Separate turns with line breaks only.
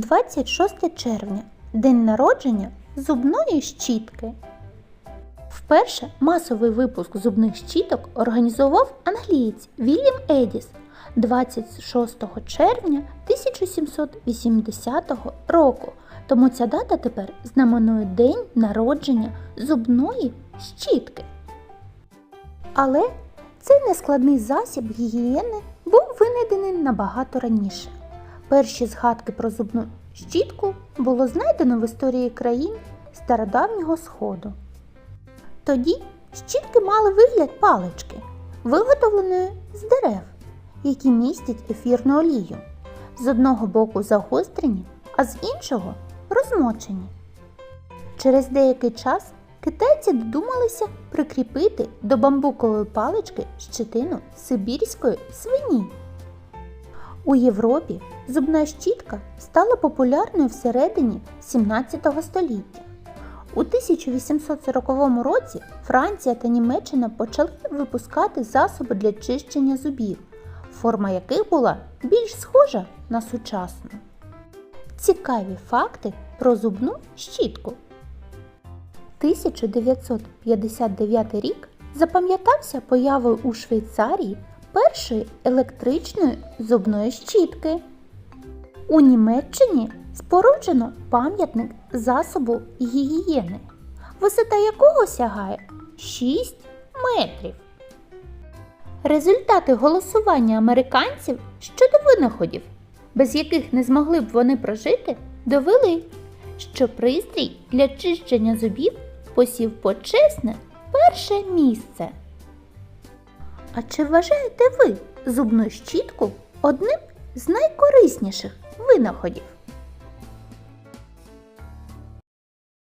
26 червня день народження зубної щітки. Вперше масовий випуск зубних щіток організував англієць Вільям Едіс 26 червня 1780 року. Тому ця дата тепер знаменує день народження зубної щітки. Але цей нескладний засіб гігієни був винайдений набагато раніше. Перші згадки про зубну щітку було знайдено в історії країн стародавнього сходу. Тоді щітки мали вигляд палички, виготовленої з дерев, які містять ефірну олію. З одного боку загострені, а з іншого розмочені. Через деякий час китайці додумалися прикріпити до бамбукової палички щетину сибірської свині. У Європі зубна щітка стала популярною всередині 17 століття. У 1840 році Франція та Німеччина почали випускати засоби для чищення зубів, форма яких була більш схожа на сучасну. Цікаві факти про зубну щітку. 1959 рік запам'ятався появою у Швейцарії першої електричної зубної щітки. У Німеччині споруджено пам'ятник засобу гігієни, висота якого сягає 6 метрів. Результати голосування американців щодо винаходів, без яких не змогли б вони прожити, довели, що пристрій для чищення зубів посів почесне перше місце. А чи вважаєте ви зубну щітку одним з найкорисніших винаходів?